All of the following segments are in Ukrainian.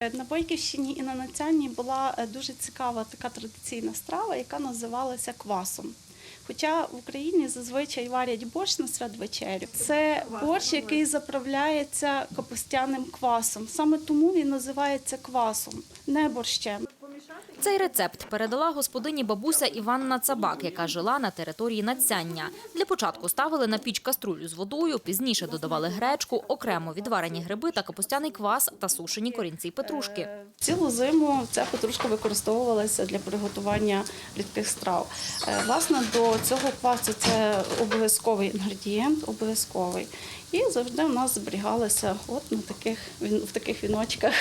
На Бойківщині і на Нацянні була е, дуже цікава така традиційна страва, яка називалася квасом. Хоча в Україні зазвичай варять борщ на святвечерю. Це борщ, який заправляється капустяним квасом. Саме тому він називається квасом, не борщем. Цей рецепт передала господині бабуся Іванна Цабак, яка жила на території Надцяння. Для початку ставили на піч каструлю з водою, пізніше додавали гречку, окремо відварені гриби та капустяний квас та сушені корінці петрушки. Е, Цілу зиму ця петрушка використовувалася для приготування рідких страв. Е, Власне, до цього квасу це обов'язковий інгредієнт, обов'язковий. І завжди в нас зберігалося от на таких, в таких віночках.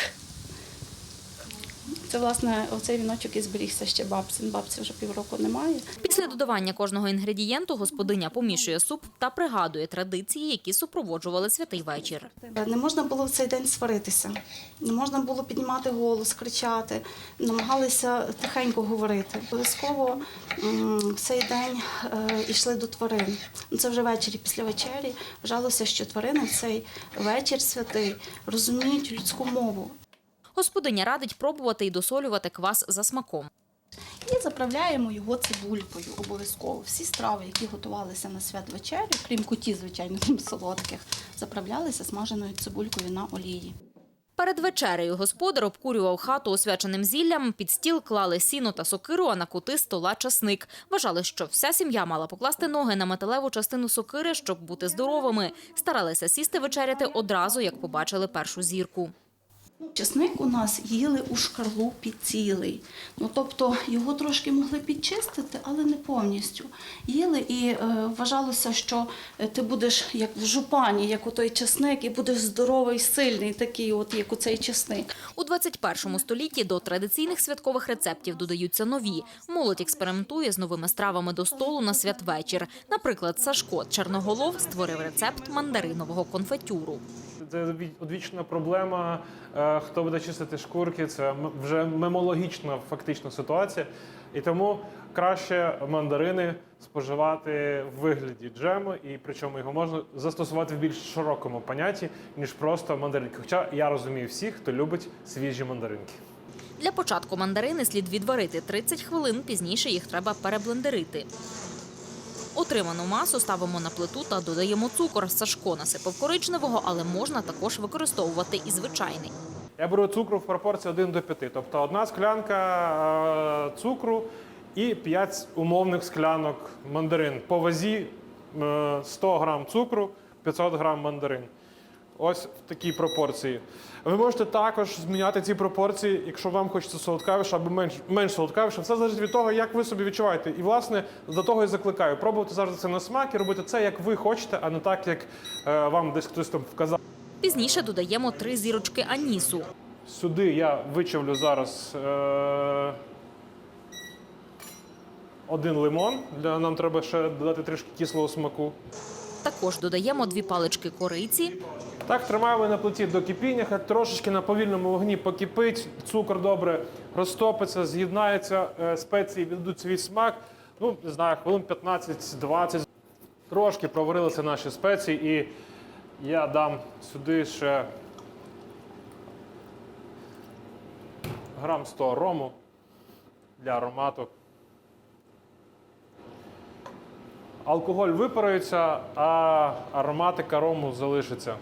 Це, власне, оцей віночок і зберігся ще бабці. Бабці вже півроку немає. Після додавання кожного інгредієнту господиня помішує суп та пригадує традиції, які супроводжували святий вечір. Не можна було в цей день сваритися, не можна було піднімати голос, кричати, намагалися тихенько говорити. Обов'язково в цей день е, йшли до тварин. Ну, Це вже ввечері після вечері. Вважалося, що тварини в цей вечір святий розуміють людську мову. Господиня радить пробувати і досолювати квас за смаком. І заправляємо його цибулькою обов'язково. Всі страви, які готувалися на святвечерю, крім куті, звичайно, крім солодких, заправлялися смаженою цибулькою на олії. Перед вечерею господар обкурював хату освяченим зіллям, під стіл клали сіно та сокиру, а на кути стола часник. Вважали, що вся сім'я мала покласти ноги на металеву частину сокири, щоб бути здоровими. Старалися сісти вечеряти одразу, як побачили першу зірку. Чесник у нас їли у шкарлупі цілий. Ну, тобто його трошки могли підчистити, але не повністю. Їли і е, вважалося, що е, ти будеш як в жупані, як у той чесник, і будеш здоровий, сильний, такий, от як у цей чесник. У 21 столітті до традиційних святкових рецептів додаються нові. Молодь експериментує з новими стравами до столу на святвечір. Наприклад, Сашко Черноголов створив рецепт мандаринового конфетюру. Це ві- одвічна проблема. Хто буде чистити шкурки, це вже мемологічна фактично ситуація. І тому краще мандарини споживати в вигляді джему, і причому його можна застосувати в більш широкому понятті, ніж просто мандаринки. Хоча я розумію всіх, хто любить свіжі мандаринки. Для початку мандарини слід відварити 30 хвилин, пізніше їх треба переблендерити. Отриману масу ставимо на плиту та додаємо цукор. Сашко насипав коричневого, але можна також використовувати і звичайний. Я беру цукру в пропорції 1 до 5. Тобто одна склянка е, цукру і 5 умовних склянок мандарин. По вазі е, 100 грам цукру, 500 грам мандарин. Ось в такій пропорції. Ви можете також зміняти ці пропорції, якщо вам хочеться солодкавіше або менш, менш солодкавіше. Все залежить від того, як ви собі відчуваєте. І, власне, до того і закликаю. Пробувати завжди це на смак і робити це, як ви хочете, а не так, як е, вам десь хтось там вказав. Пізніше додаємо три зірочки анісу. Сюди я вичавлю зараз е- один лимон. Для, нам треба ще додати трішки кислого смаку. Також додаємо дві палички кориці, Так, тримаємо на плиті до кипіння, хай трошечки на повільному вогні покипить, цукор добре розтопиться, з'єднається, е, спеції віддадуть свій смак. Ну, не знаю, хвилин 15-20. Трошки проварилися наші спеції, і я дам сюди ще грам 100 рому для аромату. Алкоголь випарується, а ароматика рому залишиться.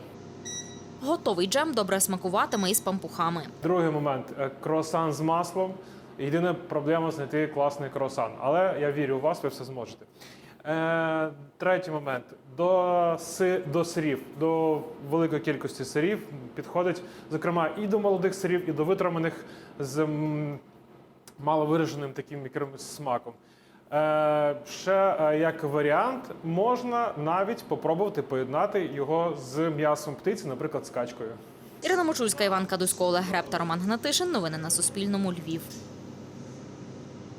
готовий джем добре смакуватиме із пампухами. Другий момент е, круасан з маслом. Єдина проблема знайти класний круасан. Але я вірю у вас, ви все зможете. Е, третій момент. До, си, до сирів, до великої кількості сирів підходить, зокрема, і до молодих сирів, і до витриманих з маловираженим таким якимось смаком. Е, ще е, як варіант, можна навіть попробувати поєднати його з м'ясом птиці, наприклад, з качкою. Ірина Мочульська, Іван Кадусько, Олег Греб та Роман Гнатишин. Новини на Суспільному. Львів.